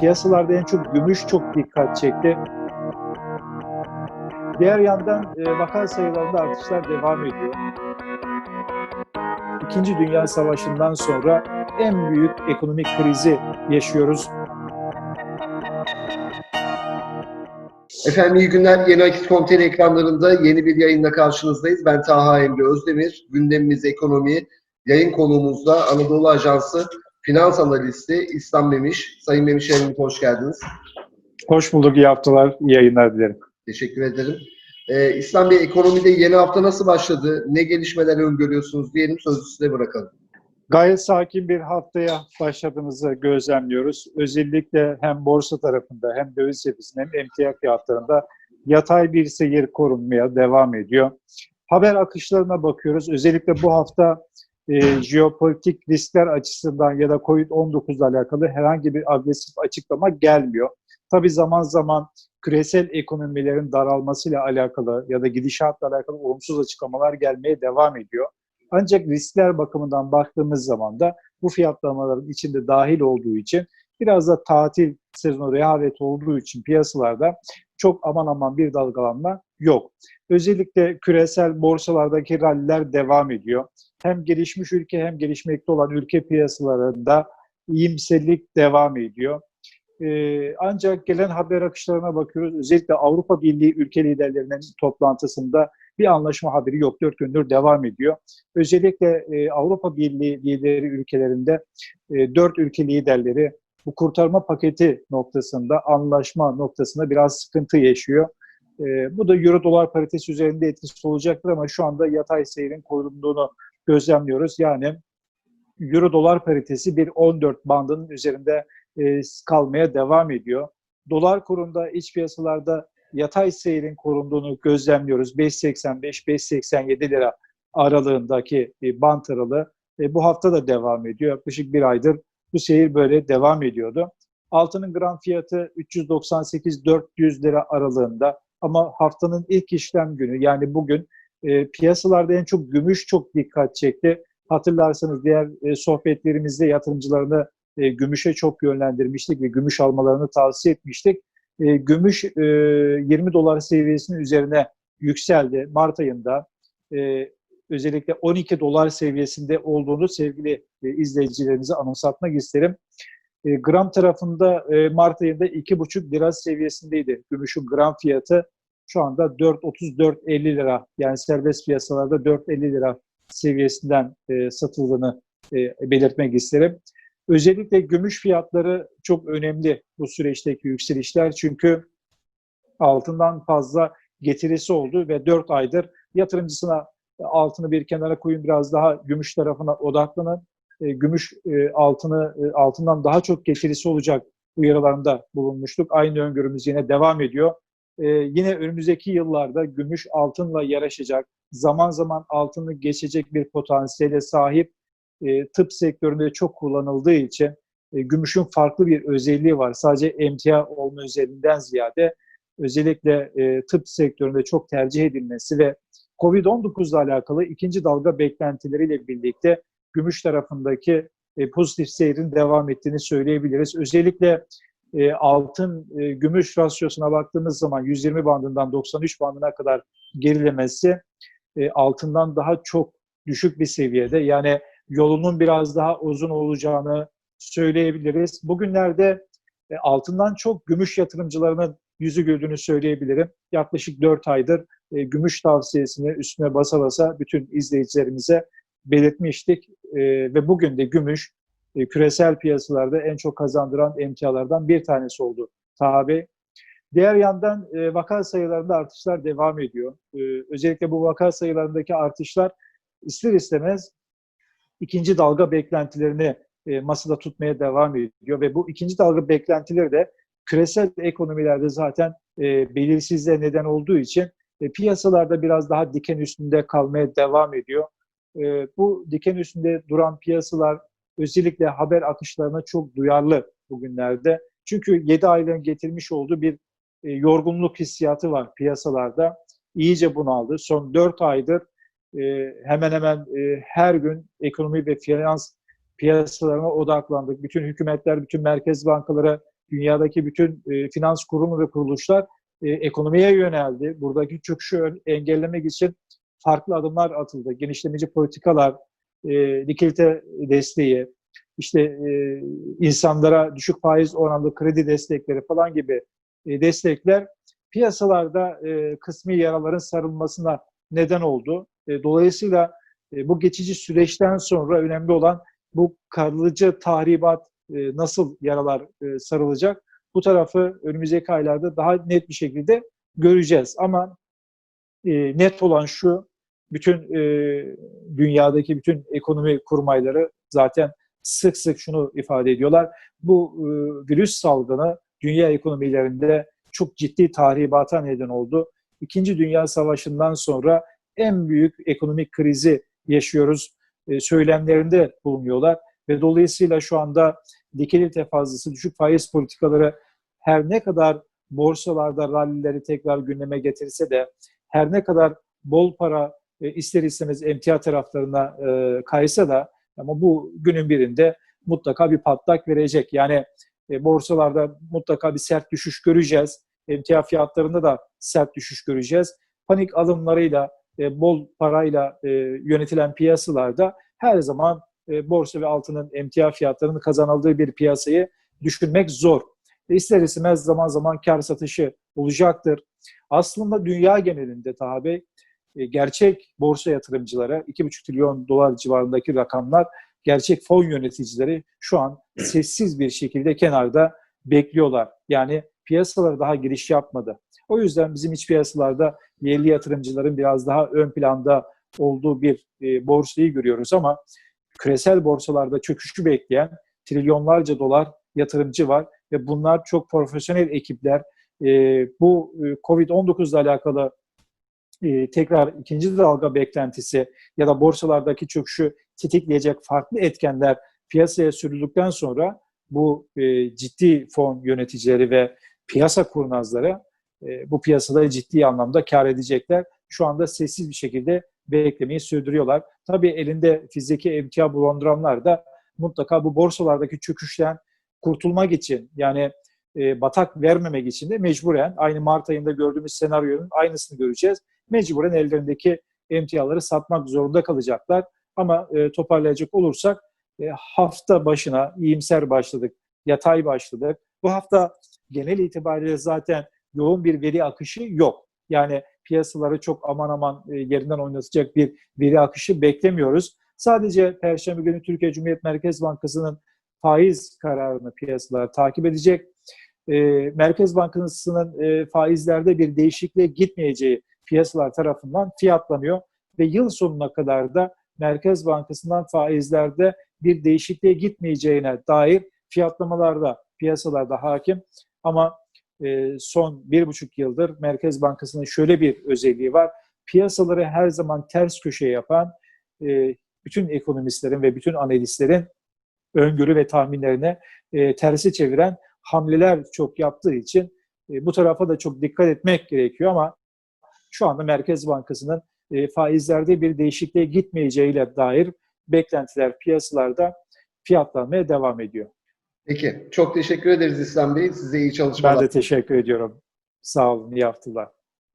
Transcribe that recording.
piyasalarda en çok gümüş çok dikkat çekti. Diğer yandan e, vaka sayılarında artışlar devam ediyor. İkinci Dünya Savaşı'ndan sonra en büyük ekonomik krizi yaşıyoruz. Efendim iyi günler. Yeni Akit Konteyner ekranlarında yeni bir yayınla karşınızdayız. Ben Taha Emre Özdemir. Gündemimiz ekonomi. Yayın konuğumuzda Anadolu Ajansı Finans Analisti İslam Memiş. Sayın Memiş yayınımıza hoş geldiniz. Hoş bulduk, iyi haftalar, iyi yayınlar dilerim. Teşekkür ederim. Ee, İslam Bey ekonomide yeni hafta nasıl başladı? Ne gelişmeler öngörüyorsunuz diyelim sözü size bırakalım. Gayet sakin bir haftaya başladığımızı gözlemliyoruz. Özellikle hem borsa tarafında hem döviz cephesinde hem emtia fiyatlarında yatay bir seyir korunmaya devam ediyor. Haber akışlarına bakıyoruz. Özellikle bu hafta e, jeopolitik riskler açısından ya da COVID-19 ile alakalı herhangi bir agresif açıklama gelmiyor. Tabii zaman zaman küresel ekonomilerin daralmasıyla alakalı ya da gidişatla alakalı olumsuz açıklamalar gelmeye devam ediyor. Ancak riskler bakımından baktığımız zaman da bu fiyatlamaların içinde dahil olduğu için biraz da tatil sezonu rehavet olduğu için piyasalarda çok aman aman bir dalgalanma yok. Özellikle küresel borsalardaki ralliler devam ediyor. Hem gelişmiş ülke hem gelişmekte olan ülke piyasalarında iyimserlik devam ediyor. Ee, ancak gelen haber akışlarına bakıyoruz. Özellikle Avrupa Birliği ülke liderlerinin toplantısında bir anlaşma haberi yok. Dört gündür devam ediyor. Özellikle e, Avrupa Birliği lideri ülkelerinde e, dört ülke liderleri bu kurtarma paketi noktasında, anlaşma noktasında biraz sıkıntı yaşıyor. E, bu da Euro dolar paritesi üzerinde etkisi olacaktır ama şu anda yatay seyrin korunduğunu gözlemliyoruz. Yani Euro dolar paritesi bir 14 bandının üzerinde e, kalmaya devam ediyor. Dolar kurunda iç piyasalarda yatay seyrin korunduğunu gözlemliyoruz. 5.85-5.87 lira aralığındaki e, bant aralığı e, bu hafta da devam ediyor. Yaklaşık bir aydır bu seyir böyle devam ediyordu. Altının gram fiyatı 398-400 lira aralığında ama haftanın ilk işlem günü yani bugün e, piyasalarda en çok gümüş çok dikkat çekti. Hatırlarsanız diğer e, sohbetlerimizde yatırımcılarını e, gümüşe çok yönlendirmiştik ve gümüş almalarını tavsiye etmiştik. E, gümüş e, 20 dolar seviyesinin üzerine yükseldi. Mart ayında e, özellikle 12 dolar seviyesinde olduğunu sevgili e, izleyicilerimize anımsatmak isterim. E, gram tarafında e, Mart ayında 2,5 lira seviyesindeydi. Gümüşün gram fiyatı şu anda 4.34-50 lira yani serbest piyasalarda 4.50 lira seviyesinden satıldığını belirtmek isterim. Özellikle gümüş fiyatları çok önemli bu süreçteki yükselişler çünkü altından fazla getirisi oldu ve 4 aydır yatırımcısına altını bir kenara koyun biraz daha gümüş tarafına odaklanın. E, gümüş e, altını e, altından daha çok getirisi olacak uyarılarında bulunmuştuk. Aynı öngörümüz yine devam ediyor. E, yine önümüzdeki yıllarda gümüş altınla yarışacak, zaman zaman altını geçecek bir potansiyele sahip e, tıp sektöründe çok kullanıldığı için e, gümüşün farklı bir özelliği var. Sadece emtia olma özelliğinden ziyade özellikle e, tıp sektöründe çok tercih edilmesi ve COVID-19 ile alakalı ikinci dalga beklentileriyle birlikte gümüş tarafındaki e, pozitif seyrin devam ettiğini söyleyebiliriz. Özellikle e, altın e, rasyosuna baktığımız zaman 120 bandından 93 bandına kadar gerilemesi altından daha çok düşük bir seviyede. Yani yolunun biraz daha uzun olacağını söyleyebiliriz. Bugünlerde altından çok gümüş yatırımcılarının yüzü güldüğünü söyleyebilirim. Yaklaşık 4 aydır e, gümüş tavsiyesini üstüne basa basa bütün izleyicilerimize belirtmiştik. E, ve bugün de gümüş e, küresel piyasalarda en çok kazandıran emtialardan bir tanesi oldu tabi. Diğer yandan e, vaka sayılarında artışlar devam ediyor. Özellikle bu vaka sayılarındaki artışlar ister istemez ikinci dalga beklentilerini masada tutmaya devam ediyor ve bu ikinci dalga beklentileri de küresel ekonomilerde zaten belirsizliğe neden olduğu için e, piyasalarda biraz daha diken üstünde kalmaya devam ediyor. E, bu diken üstünde duran piyasalar özellikle haber akışlarına çok duyarlı bugünlerde. Çünkü 7 aylığın getirmiş olduğu bir e, yorgunluk hissiyatı var piyasalarda. İyice bunaldı. Son 4 aydır e, hemen hemen e, her gün ekonomi ve finans piyasalarına odaklandık. Bütün hükümetler, bütün merkez bankaları dünyadaki bütün e, finans kurumu ve kuruluşlar e, ekonomiye yöneldi. Buradaki çöküşü engellemek için farklı adımlar atıldı. Genişlemeci politikalar, e, likidite desteği, işte e, insanlara düşük faiz oranlı kredi destekleri falan gibi e, destekler piyasalarda e, kısmi yaraların sarılmasına neden oldu. E, dolayısıyla e, bu geçici süreçten sonra önemli olan bu kalıcı tahribat e, nasıl yaralar e, sarılacak? Bu tarafı önümüzdeki aylarda daha net bir şekilde göreceğiz. Ama e, net olan şu, bütün e, dünyadaki bütün ekonomi kurmayları zaten sık sık şunu ifade ediyorlar. Bu e, virüs salgını dünya ekonomilerinde çok ciddi tahribata neden oldu. İkinci Dünya Savaşı'ndan sonra en büyük ekonomik krizi yaşıyoruz e, söylemlerinde bulunuyorlar ve dolayısıyla şu anda likidite fazlası düşük faiz politikaları her ne kadar borsalarda rallileri tekrar gündeme getirse de her ne kadar bol para e, ister istemez emtia taraflarına e, kaysa da ama bu günün birinde mutlaka bir patlak verecek. Yani e, borsalarda mutlaka bir sert düşüş göreceğiz. Emtia fiyatlarında da sert düşüş göreceğiz. Panik alımlarıyla, bol parayla e, yönetilen piyasalarda her zaman e, borsa ve altının emtia fiyatlarının kazanıldığı bir piyasayı düşünmek zor. E, ister istemez zaman zaman kar satışı olacaktır. Aslında dünya genelinde Taha Bey, e, gerçek borsa yatırımcılara 2,5 trilyon dolar civarındaki rakamlar gerçek fon yöneticileri şu an sessiz bir şekilde kenarda bekliyorlar. Yani piyasalara daha giriş yapmadı. O yüzden bizim iç piyasalarda yerli yatırımcıların biraz daha ön planda olduğu bir e, borsayı görüyoruz ama küresel borsalarda çöküşü bekleyen trilyonlarca dolar yatırımcı var ve bunlar çok profesyonel ekipler. E, bu e, Covid-19 ile alakalı e, tekrar ikinci dalga beklentisi ya da borsalardaki çöküşü tetikleyecek farklı etkenler piyasaya sürüldükten sonra bu e, ciddi fon yöneticileri ve piyasa kurnazları e, bu piyasada ciddi anlamda kar edecekler. Şu anda sessiz bir şekilde beklemeyi sürdürüyorlar. Tabii elinde fiziki emtia bulunduranlar da mutlaka bu borsalardaki çöküşten kurtulmak için yani e, batak vermemek için de mecburen aynı Mart ayında gördüğümüz senaryonun aynısını göreceğiz. Mecburen ellerindeki emtiaları satmak zorunda kalacaklar. Ama e, toparlayacak olursak e, hafta başına iyimser başladık, yatay başladık. Bu hafta genel itibariyle zaten yoğun bir veri akışı yok. Yani piyasaları çok aman aman e, yerinden oynatacak bir veri akışı beklemiyoruz. Sadece Perşembe günü Türkiye Cumhuriyet Merkez Bankası'nın faiz kararını piyasalar takip edecek. E, Merkez Bankası'nın e, faizlerde bir değişikliğe gitmeyeceği piyasalar tarafından fiyatlanıyor ve yıl sonuna kadar da Merkez Bankası'ndan faizlerde bir değişikliğe gitmeyeceğine dair fiyatlamalar da piyasalarda hakim. Ama e, son bir buçuk yıldır Merkez Bankası'nın şöyle bir özelliği var. Piyasaları her zaman ters köşe yapan e, bütün ekonomistlerin ve bütün analistlerin öngörü ve tahminlerine e, tersi çeviren hamleler çok yaptığı için bu tarafa da çok dikkat etmek gerekiyor ama şu anda Merkez Bankası'nın faizlerde bir değişikliğe gitmeyeceğiyle dair beklentiler piyasalarda fiyatlanmaya devam ediyor. Peki. Çok teşekkür ederiz İslam Bey. Size iyi çalışmalar. Ben de teşekkür ediyorum. Sağ olun, iyi haftalar.